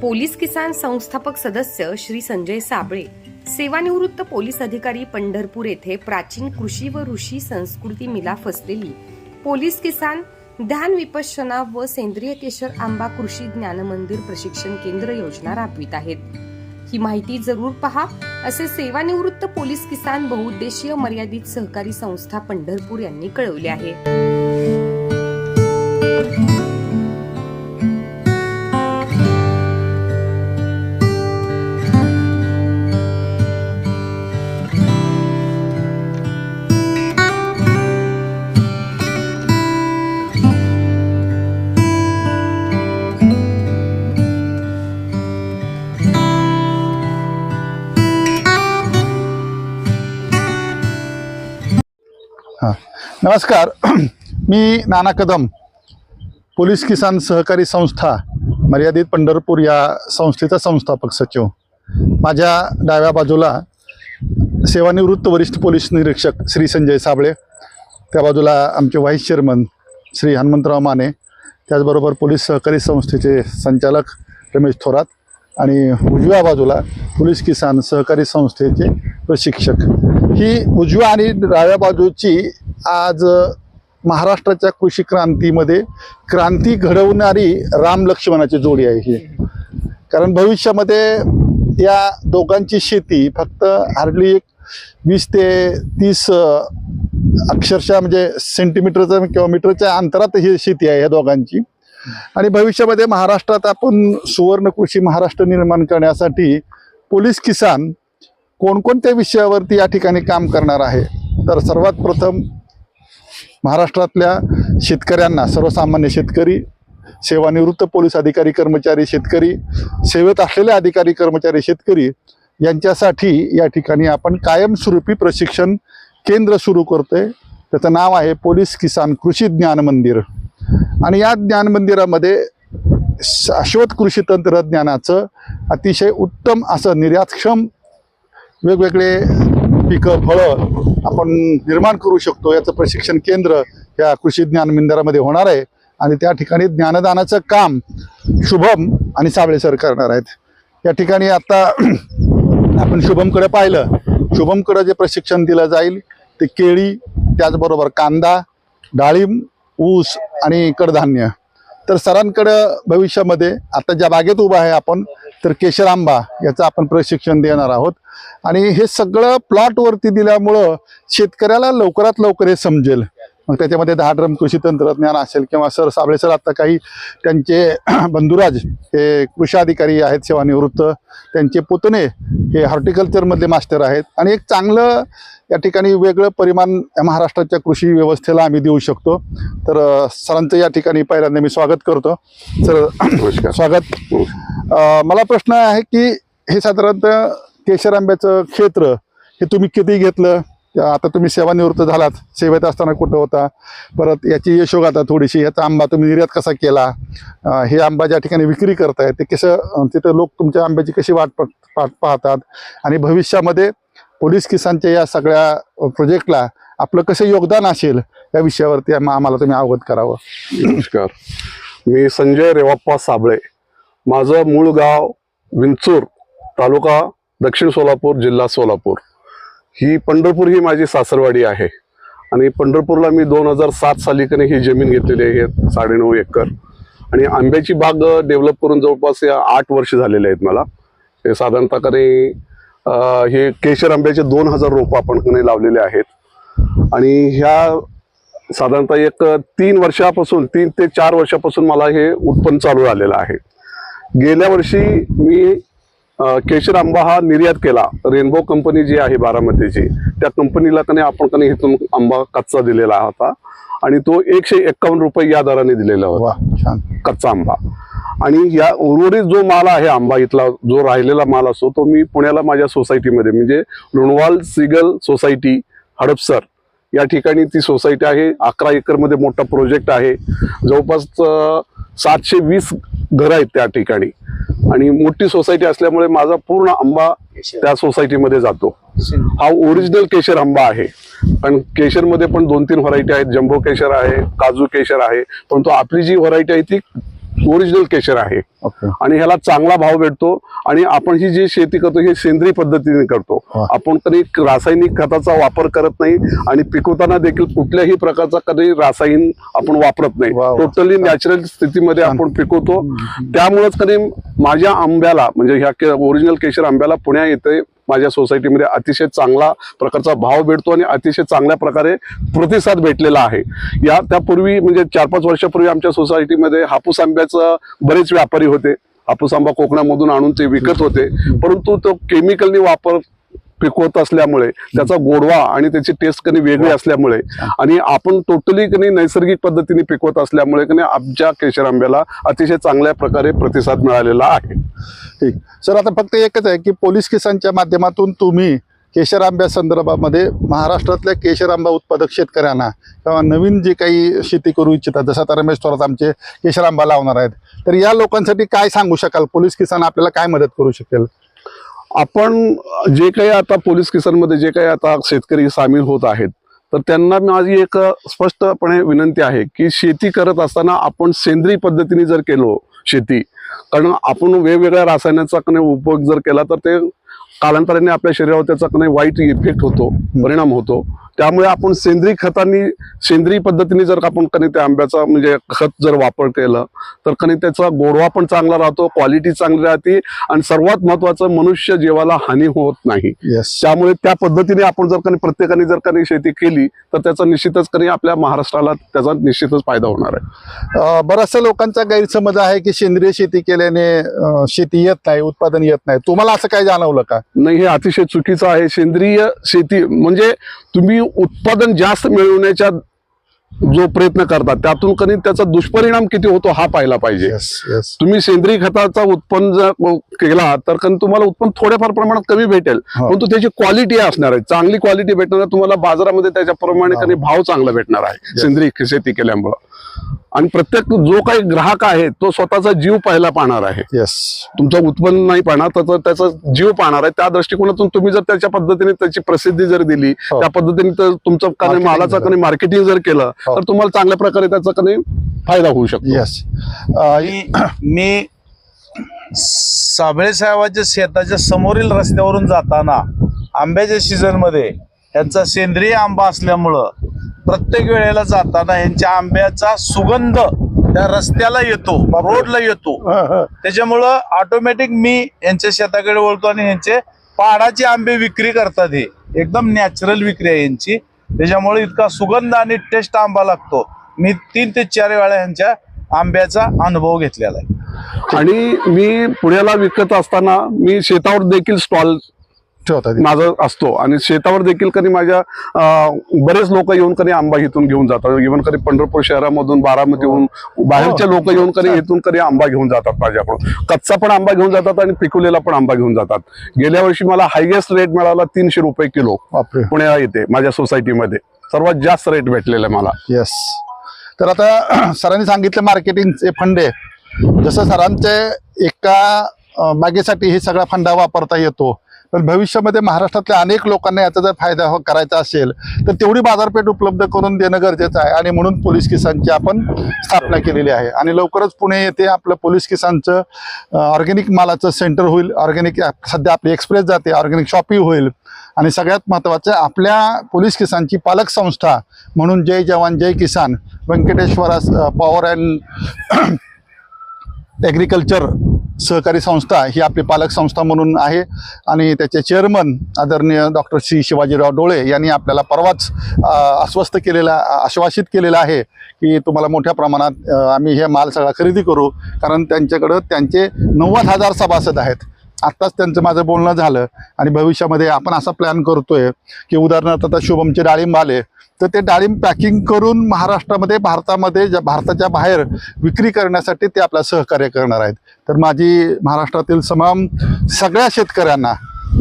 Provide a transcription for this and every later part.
Police किसान संस्थापक सदस्य श्री संजय साबळे सेवानिवृत्त पोलीस अधिकारी पंढरपूर येथे प्राचीन कृषी व ऋषी संस्कृती मिलाफ असलेली पोलीस किसान ध्यान विपश्यना व सेंद्रिय केशर आंबा कृषी ज्ञान मंदिर प्रशिक्षण केंद्र योजना राबवित आहेत. ही माहिती जरूर पहा असे सेवानिवृत्त पोलीस किसान बहुउद्देशीय मर्यादित सहकारी संस्था पंढरपूर यांनी कळवले आहे. नमस्कार. मी नाना कदम पोलीस किसान सहकारी संस्था मर्यादित पंढरपूर या संस्थेचा संस्थापक सचिव. माझ्या डाव्या बाजूला सेवानिवृत्त वरिष्ठ पोलीस निरीक्षक श्री संजय साबळे त्या बाजूला आमचे व्हाईस चेअरमन श्री हनुमंतराव माने त्याचबरोबर पोलीस सहकारी संस्थेचे संचालक रमेश थोरात आणि उजव्या बाजूला पोलीस किसान सहकारी संस्थेचे प्रशिक्षक ही उजव्या आणि डाव्या बाजूची आज महाराष्ट्राच्या कृषी क्रांतीमध्ये क्रांती घडवणारी राम लक्ष्मणाची जोडी आहे ही. कारण भविष्यामध्ये या दोघांची शेती फक्त हार्डली एक वीस ते तीस अक्षरशः म्हणजे सेंटीमीटरचं किंवा मीटरच्या अंतरात ही शेती आहे या दोघांची. आणि भविष्यामध्ये महाराष्ट्रात आपण सुवर्ण कृषी महाराष्ट्र निर्माण करण्यासाठी पोलीस किसान कोणकोणत्या विषयावरती या ठिकाणी काम करणार आहे? तर सर्वात प्रथम महाराष्ट्रातल्या शेतकऱ्यांना सर्वसामान्य शेतकरी सेवानिवृत्त पोलीस अधिकारी कर्मचारी शेतकरी सेवेत असलेले अधिकारी कर्मचारी शेतकरी यांच्यासाठी या ठिकाणी आपण कायमस्वरूपी प्रशिक्षण केंद्र सुरू करतोय. त्याचं नाव आहे पोलीस किसान कृषी ज्ञान मंदिर. आणि या ज्ञान मंदिरामध्ये शाश्वत कृषी तंत्रज्ञानाचं अतिशय उत्तम असं निर्यातक्षम वेगवेगळे पिकं फळं आपण निर्माण करू शकतो. याचं प्रशिक्षण केंद्र या कृषी ज्ञान मंदिरामध्ये होणार आहे. आणि त्या ठिकाणी ज्ञानदानाचं काम शुभम आणि साबळे सर करणार आहेत. या ठिकाणी आता आपण शुभमकडे पाहिलं. शुभमकडे जे प्रशिक्षण दिलं जाईल ते केळी त्याचबरोबर कांदा डाळिंब ऊस आणि कडधान्य. तर सरांकडं भविष्यामध्ये आता ज्या बागेत उभा आहे आपण तर केशर आंबा याचं आपण प्रशिक्षण देणार आहोत. आणि हे सगळं प्लॉटवरती दिल्यामुळं शेतकऱ्याला लवकरात लवकर हे समजेल. मग त्याच्यामध्ये दहा ड्रम कृषी तंत्रज्ञान असेल किंवा सर साबळे सर आता काही त्यांचे बंधुराज हे कृषी अधिकारी आहेत सेवानिवृत्त. त्यांचे पुतणे हे हॉर्टिकल्चरमधले मास्टर आहेत. आणि एक चांगलं या ठिकाणी वेगळं परिमाण महाराष्ट्राच्या कृषी व्यवस्थेला आम्ही देऊ शकतो. तर सरांचं या ठिकाणी पहिल्यांदा मी स्वागत करतो. सर नमस्कार. स्वागत. मला प्रश्न आहे की हे साधारणतः केशर आंब्याचं क्षेत्र हे तुम्ही किती घेतलं? आता तुम्ही सेवानिवृत्त झालात सेवेत असताना कुठं होता? परत याची यशोगाथा थोडीशी याचा आंबा तुम्ही निर्यात कसा केला? हे आंबा ज्या ठिकाणी विक्री करताय ते कसं तिथं लोक तुमच्या आंब्याची कशी वाट प- पा- पाहतात? आणि भविष्यामध्ये पोलीस किसानच्या या सगळ्या प्रोजेक्टला आपलं कसं योगदान असेल या विषयावरती आम्हाला तुम्ही अवगत करावं. नमस्कार. मी संजय रेवाप्पा साबळे. माझं मूळ गाव विंचूर तालुका दक्षिण सोलापूर जिल्हा सोलापूर. ही पंढरपूर ही माझी सासरवाडी आहे. आणि पंढरपूरला मी दोन हजार सात साली कने ही जमीन घेतलेली आहे साडेनऊ एकर. आणि आंब्याची बाग डेव्हलप करून जवळपास या आठ वर्ष झालेले आहेत मला. हे साधारणतः कने हे केशर आंब्याचे दोन हजार रोपं आपण कने लावलेले आहेत. आणि ह्या साधारणतः एक तीन वर्षापासून तीन ते चार वर्षापासून मला हे उत्पन्न चालू झालेलं आहे. गेल्या वर्षी मी केशर आंबा हा निर्यात केला. रेनबो कंपनी जी आहे बारामतीची त्या कंपनीला कने आपण कने इथून आंबा कच्चा दिलेला होता. आणि तो एकशे एक्कावन्न रुपये या दराने दिलेला होता. कच्चा आंबा. आणि या उर्वरित जो माल आहे आंबा इथला जो राहिलेला माल असतो तो मी पुण्याला माझ्या सोसायटीमध्ये म्हणजे लोणवाल सिगल सोसायटी हडपसर या ठिकाणी ती सोसायटी आहे. अकरा एकरमध्ये मोठा प्रोजेक्ट आहे. जवळपास सातशे वीस घरं आहेत त्या ठिकाणी. आणि मोठी सोसायटी असल्यामुळे माझा पूर्ण आंबा त्या सोसायटीमध्ये जातो. हा ओरिजिनल केशर आंबा आहे. पण केशरमध्ये पण दोन तीन व्हरायटी आहेत. जम्बो केशर आहे काजू केशर आहे. परंतु आपली जी व्हरायटी आहे ती ओरिजिनल केशर आहे आणि ह्याला चांगला भाव भेटतो आणि आपण ही जी शेती करतो ही सेंद्रिय पद्धतीने करतो. आपण कधी रासायनिक खताचा वापर करत नाही आणि पिकवताना देखील कुठल्याही प्रकारचा कधी रासायन आपण वापरत नाही. टोटली नॅचरल स्थितीमध्ये. आपण पिकवतो त्यामुळेच कधी माझ्या आंब्याला म्हणजे ह्या ओरिजिनल केशर आंब्याला पुण्या येथे माझ्या सोसायटीमध्ये अतिशय चांगला प्रकारचा भाव भेटतो आणि अतिशय चांगल्या प्रकारे प्रतिसाद भेटलेला आहे. या त्यापूर्वी म्हणजे चार पाच वर्षापूर्वी आमच्या सोसायटीमध्ये हापूस आंब्याचं बरेच व्यापारी होते. हापूस आंबा कोकणामधून आणून ते विकत होते. परंतु तो केमिकलनी वापर पिकवत असल्यामुळे त्याचा गोडवा आणि त्याची टेस्ट कधी वेगळी असल्यामुळे आणि आपण टोटली कधी नैसर्गिक पद्धतीने पिकवत असल्यामुळे कधी आमच्या केशर आंब्याला अतिशय चांगल्या प्रकारे प्रतिसाद मिळालेला आहे. ठीक. सर आता फक्त एकच आहे की पोलीस किसानच्या माध्यमातून तुम्ही केशर आंब्या संदर्भामध्ये महाराष्ट्रातल्या केशर आंबा उत्पादक शेतकऱ्यांना किंवा नवीन जे काही शेती करू इच्छितात जसं आता रमेश थोरात आमचे केशर आंबा लावणार आहेत तर या लोकांसाठी काय सांगू शकाल? पोलीस किसान आपल्याला काय मदत करू शकेल? आपण जे काही आता पोलीस किसानमध्ये जे काही आता शेतकरी सामील होत आहेत तर त्यांना माझी एक स्पष्टपणे विनंती आहे की शेती करत असताना आपण सेंद्रिय पद्धतीने जर केलो शेती कारण आपण वेगवेगळ्या रासायनाचा उपयोग जर केला तर ते कालांतराने आपल्या शरीरावर त्याचा कणे वाईट इफेक्ट होतो परिणाम होतो. त्यामुळे आपण सेंद्रिय खतांनी सेंद्रिय पद्धतीने जर आपण कधी त्या आंब्याचा म्हणजे खत जर वापर केलं तर कधी त्याचा गोडवा पण चांगला राहतो क्वालिटी चांगली राहते आणि सर्वात महत्वाचं मनुष्य जीवाला हानी होत नाही. त्यामुळे त्या पद्धतीने आपण जर कधी प्रत्येकाने जर कधी शेती केली तर त्याचा निश्चितच कधी आपल्या महाराष्ट्राला त्याचा निश्चितच फायदा होणार आहे. बऱ्याचशा लोकांचा गैरसमज आहे की सेंद्रिय शेती केल्याने शेती येत नाही उत्पादन येत नाही. तुम्हाला असं काय जाणवलं का? नाही हे अतिशय चुकीचं आहे. सेंद्रिय शेती म्हणजे तुम्ही उत्पादन जास्त मिळवण्याच्या जो प्रयत्न करतात त्यातून कधी त्याचा दुष्परिणाम किती होतो हा पाहिला पाहिजे येस येस तुम्ही सेंद्रिय खताचा उत्पन्न जर केला तर कधी तुम्हाला उत्पन्न थोड्याफार प्रमाणात कमी भेटेल हो. परंतु त्याची क्वालिटी असणार आहे चांगली क्वालिटी भेटणार. तुम्हाला बाजारामध्ये त्याच्याप्रमाणे हो. कधी भाव चांगला भेटणार आहे सेंद्रिय शेती केल्यामुळं आणि प्रत्येक जो काही ग्राहक आहे तो स्वतःचा जीव पाहायला पाहणार आहे येस तुमचं उत्पन्न नाही पाहणार तर तो त्याचा जीव पाहणार आहे त्या दृष्टिकोनातून तुम्ही जर त्याच्या पद्धतीने त्याची प्रसिद्धी जर दिली हो. त्या पद्धतीने तर तुमचं Marketing मालाचा. कधी मार्केटिंग जर केलं हो. तर तुम्हाला चांगल्या प्रकारे त्याचा कधी फायदा होऊ शकतो येस मी साबळे साहेबाच्या शेताच्या समोरील रस्त्यावरून जाताना आंब्याच्या सीझनमध्ये यांचा सेंद्रिय आंबा असल्यामुळं प्रत्येक वेळेला जाताना यांच्या आंब्याचा सुगंध त्या रस्त्याला येतो रोडला येतो. त्याच्यामुळं ऑटोमॅटिक मी यांच्या शेताकडे वळतो आणि यांचे पहाडाचे आंबे विक्री करतात हे. एकदम नॅचरल विक्री आहे यांची. त्याच्यामुळे इतका सुगंध आणि टेस्ट आंबा लागतो. मी तीन ते चार वेळा यांच्या आंब्याचा अनुभव घेतलेला आहे. आणि मी पुण्याला विकत असताना मी शेतावर देखील स्टॉल ठेवता माझा असतो. आणि शेतावर देखील कधी माझ्या बरेच लोक येऊन कधी आंबा इथून घेऊन जातात. इव्हन कधी पंढरपूर शहरामधून बारामतीहून बाहेरचे लोक येऊन कधी इथून कधी आंबा घेऊन जातात माझ्याकडून. कच्चा पण आंबा घेऊन जातात आणि पिकवलेला पण आंबा घेऊन जातात. गेल्या वर्षी मला हायएस्ट रेट मिळाला तीनशे रुपये किलो पुण्याला येते माझ्या सोसायटीमध्ये सर्वात जास्त रेट भेटलेला आहे मला. येस तर आता सरांनी सांगितलं मार्केटिंगचे फंडे. जसं सरांचे एका बागेसाठी हे सगळा फंडा वापरता येतो. पण भविष्यामध्ये महाराष्ट्रातल्या अनेक लोकांना याचा जर फायदा हो- करायचा असेल तर तेवढी बाजारपेठ उपलब्ध करून देणं गरजेचं आहे. आणि म्हणून पोलीस किसानची आपण स्थापना केलेली आहे. आणि लवकरच पुणे येथे आपलं पोलीस किसानचं ऑर्गॅनिक मालाचं सेंटर होईल. ऑर्गॅनिक सध्या आपली एक्सप्रेस जाते. ऑर्गॅनिक शॉपिंग होईल. आणि सगळ्यात महत्त्वाचं आपल्या पोलीस किसानची पालक संस्था म्हणून जय जवान जय किसान व्यंकटेश्वरा पॉवर अँड ॲग्रिकल्चर सहकारी संस्था ही आपली पालक संस्था म्हणून आहे. आणि त्याचे चेअरमन आदरणीय डॉक्टर श्री शिवाजीराव डोळे यांनी आपल्याला परवाच आश्वस्त केलेला आश्वासित केलेलं आहे की तुम्हाला मोठ्या प्रमाणात आम्ही हे माल सगळा खरेदी करू. कारण त्यांच्याकडं त्यांचे नव्वद हजार सभासद आहेत. आत्ताच त्यांचं माझं बोलणं झालं आणि भविष्यामध्ये आपण असा प्लॅन करतोय की उदाहरणार्थ आता शुभमचे डाळिंब आले तर ते डाळिंब पॅकिंग करून महाराष्ट्रामध्ये भारतामध्ये ज्या भारताच्या बाहेर विक्री करण्यासाठी ते आपला सहकार्य करणार आहेत. तर माझी महाराष्ट्रातील तमाम सगळ्या शेतकऱ्यांना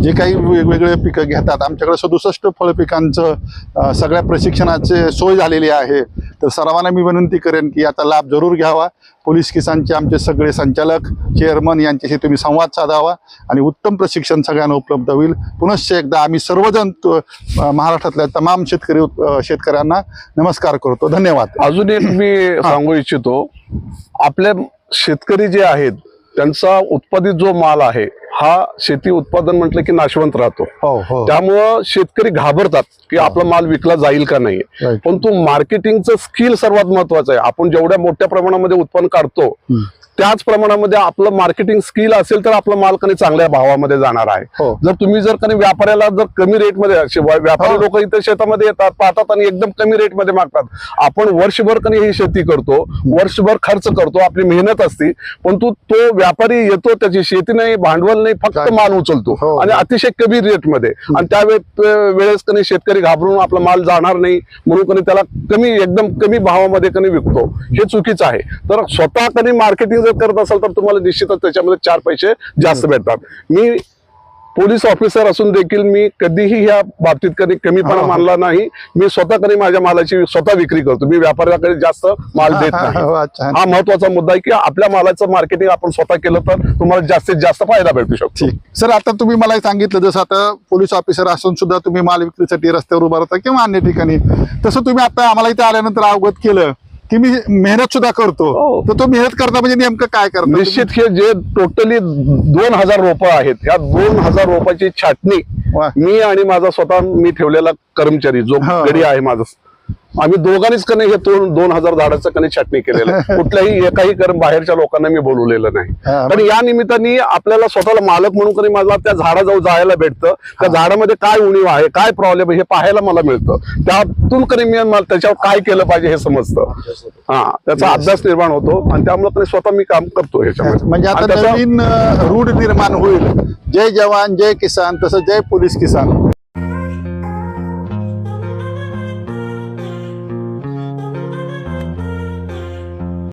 जे काही वेगवेगळे पिकं घेतात आमच्याकडे सदुसष्ट फळपिकांचं सगळ्या प्रशिक्षणाचे सोय झालेली आहे. तर सर्वांना मी विनंती करेन की याचा लाभ जरूर घ्यावा. पोलीस किसानचे आमचे सगळे संचालक चेअरमन यांच्याशी तुम्ही संवाद साधावा आणि उत्तम प्रशिक्षण सगळ्यांना उपलब्ध होईल. पुनश्च एकदा आम्ही सर्वजण महाराष्ट्रातल्या तमाम शेतकरी शेतकऱ्यांना नमस्कार करतो. धन्यवाद. अजून एक मी सांगू इच्छितो आपल्या शेतकरी जे आहेत त्यांचा उत्पादित जो माल आहे हा शेती उत्पादन म्हटलं की नाशवंत राहतो. हो हो. त्यामुळं शेतकरी घाबरतात की आपला माल विकला जाईल का नाही. पण तो मार्केटिंगचं स्किल सर्वात महत्वाचं आहे. आपण जेवढ्या मोठ्या प्रमाणामध्ये उत्पन्न काढतो. त्याच प्रमाणामध्ये आपलं मार्केटिंग स्किल असेल तर आपला माल कधी चांगल्या भावामध्ये जाणार आहे हो. जर तुम्ही जर कधी व्यापाऱ्याला जर कमी रेटमध्ये व्यापारी. लोक इथे शेतामध्ये येतात पाहतात आणि एकदम कमी रेटमध्ये मागतात आपण वर्षभर कधी ही शेती करतो वर्षभर खर्च करतो आपली मेहनत असती पण तू व्यापारी येतो त्याची शेती नाही भांडवल नाही फक्त? माल उचलतो हो. आणि अतिशय कमी रेटमध्ये आणि त्या वेळेस कधी शेतकरी घाबरून आपला माल जाणार नाही म्हणून कधी त्याला कमी एकदम कमी भावामध्ये कधी विकतो हे चुकीचं आहे तर स्वतः कधी मार्केटिंग जर करत असाल तर तुम्हाला निश्चितच त्याच्यामध्ये चार पैसे जास्त भेटतात. मी पोलीस ऑफिसर असून देखील मी कधीही ह्या बाबतीत कधी कमीपणा. मानला नाही. मी स्वतः कधी माझ्या मालाची स्वतः विक्री करतो. मी व्यापाऱ्याकडे जास्त माल देत हा, नाही. हो. हा महत्त्वाचा मुद्दा आहे की आपल्या मालाचं मार्केटिंग आपण स्वतः केलं तर तुम्हाला जास्तीत जास्त फायदा भेटू शकतो. सर आता तुम्ही मला सांगितलं जसं आता पोलीस ऑफिसर असून सुद्धा तुम्ही माल विक्रीसाठी रस्त्यावर उभा राहता किंवा अन्य ठिकाणी. तसं तुम्ही आता आम्हाला इथे आल्यानंतर अवगत केलं की मी मेहनत सुद्धा करतो हो. तर तो मेहनत करता म्हणजे नेमकं काय करतो निश्चित हे जे टोटली दोन हजार रोपं आहेत या दोन हजार रोपाची छाटणी. मी आणि माझा स्वतः मी ठेवलेला कर्मचारी जो हा. गडी आहे माझा आम्ही दोघांनीच कने हे दोन दोन हजार झाडाचं कने छाटणी केलेलं आहे. कुठल्याही एकाही कर्म बाहेरच्या लोकांना मी बोलवलेलं नाही. पण या निमित्ताने आपल्याला स्वतःला मालक म्हणून कधी मला त्या झाडाजवळ जायला भेटतं. त्या झाडामध्ये काय उणीव आहे काय प्रॉब्लेम हे पाहायला मला मिळतं. त्यातून कधी मी त्याच्यावर काय केलं पाहिजे हे समजतं. हा त्याचा अभ्यास निर्माण होतो आणि त्यामुळे कधी स्वतः मी काम करतो ह्याच्यामध्ये. म्हणजे आता नवीन रूढ निर्माण होईल. जय जवान जय किसान तसं जय पोलीस किसान.